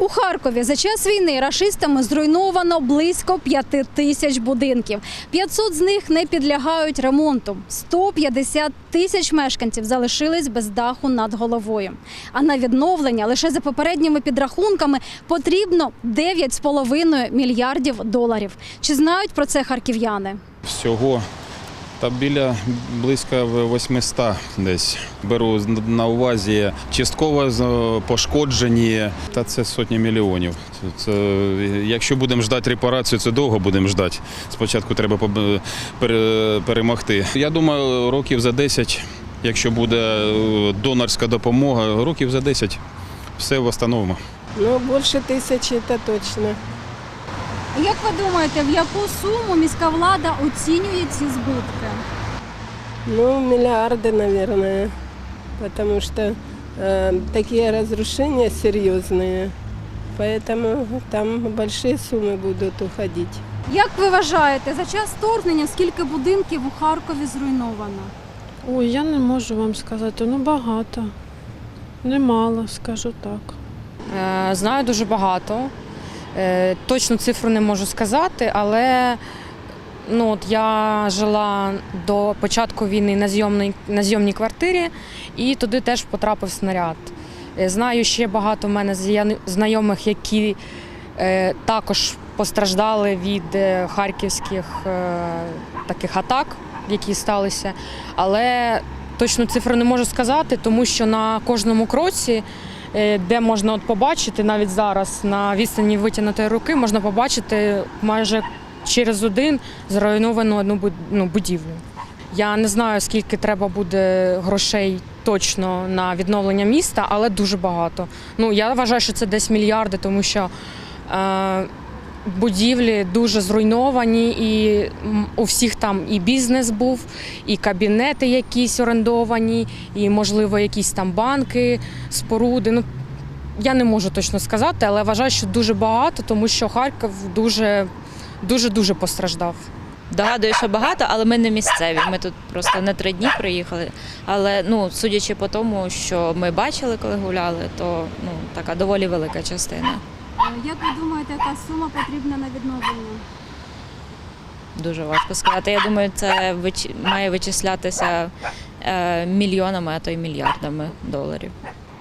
У Харкові за час війни рашистами зруйновано близько п'яти тисяч будинків. 500 з них не підлягають ремонту. 150 тисяч мешканців залишились без даху над головою. А на відновлення лише за попередніми підрахунками потрібно 9,5 мільярдів доларів. Чи знають про це харків'яни? Всього та біля близько 800 десь. Беру на увазі частково з- пошкоджені, та це сотні мільйонів. Це, якщо будемо ждати репарацію, це довго будемо ждати. Спочатку треба перемогти. Я думаю, років за 10, якщо буде е, донорська допомога, років за 10 все встановимо. Ну, больше тысячи, это точно. Як ви думаєте, в яку суму міська влада оцінює ці збитки? Ну, миллиарды, наверное. Потому что э, такие разрушения серьезные. Поэтому там большие суммы будут уходить. Як ви вважаєте, за час вторгнення скільки будинків у Харкові зруйновано? Ой, я не можу вам сказати. Ну багато. Немало, скажу так. Е, Знаю дуже багато. Е, Точну цифру не можу сказати, але ну, от я жила до початку війни на зйомній, на зйомній квартирі, і туди теж потрапив снаряд. Е, Знаю ще багато в мене знайомих, які е, також постраждали від харківських таких атак, які сталися. Але точну цифру не можу сказати, тому що на кожному кроці де можна от побачити навіть зараз на відстані витягнутої руки, можна побачити майже через один зруйновану одну ну, будівлю. Я не знаю, скільки треба буде грошей точно на відновлення міста, але дуже багато. Ну я вважаю, що це десь мільярди, тому що е, будівлі дуже зруйновані, і у всіх там і бізнес був, і кабінети якісь орендовані, і можливо якісь там банки, споруди. Ну я не можу точно сказати, але вважаю, що дуже багато, тому що Харків дуже дуже дуже постраждав. Догадую, що багато, але ми не місцеві. Ми тут просто на три дні приїхали. Але ну, судячи по тому, що ми бачили, коли гуляли, то ну така доволі велика частина. Як ви думаєте, яка сума потрібна на відновлення? Дуже важко сказати. Я думаю, це вич... має вичислятися е, мільйонами, а то й мільярдами доларів.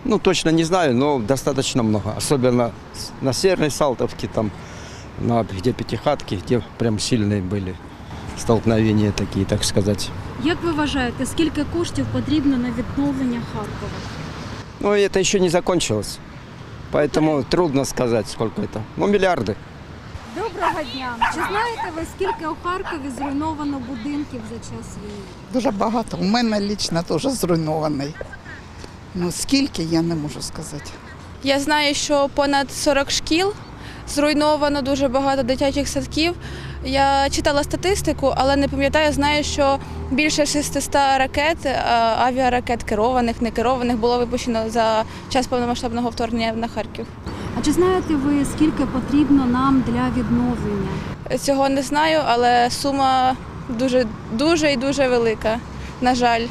Ну, точно не знаю, но достаточно много. Особенно с- на Северной Салтовке, там, на, где пятихатки, где прям сильные были столкновения такие, так сказать. Як ви вважаєте, скільки коштів потрібно на відновлення Харкова? Но это еще не закончилось. Поэтому трудно сказать, сколько это. Ну, миллиарды. Доброго дня! Чи знаєте ви, скільки у Харкові зруйновано будинків за час війни? Дуже багато. У мене лічно теж зруйнований. Ну скільки я не можу сказати. Я знаю, що понад 40 шкіл зруйновано дуже багато дитячих садків. Я читала статистику, але не пам'ятаю, знаю, що більше 600 ракет, е, авіаракет керованих, не керованих було випущено за час повномасштабного вторгнення на Харків. А чи знаєте ви, скільки потрібно нам для відновлення? Цього не знаю, але сума дуже дуже і дуже велика. На жаль,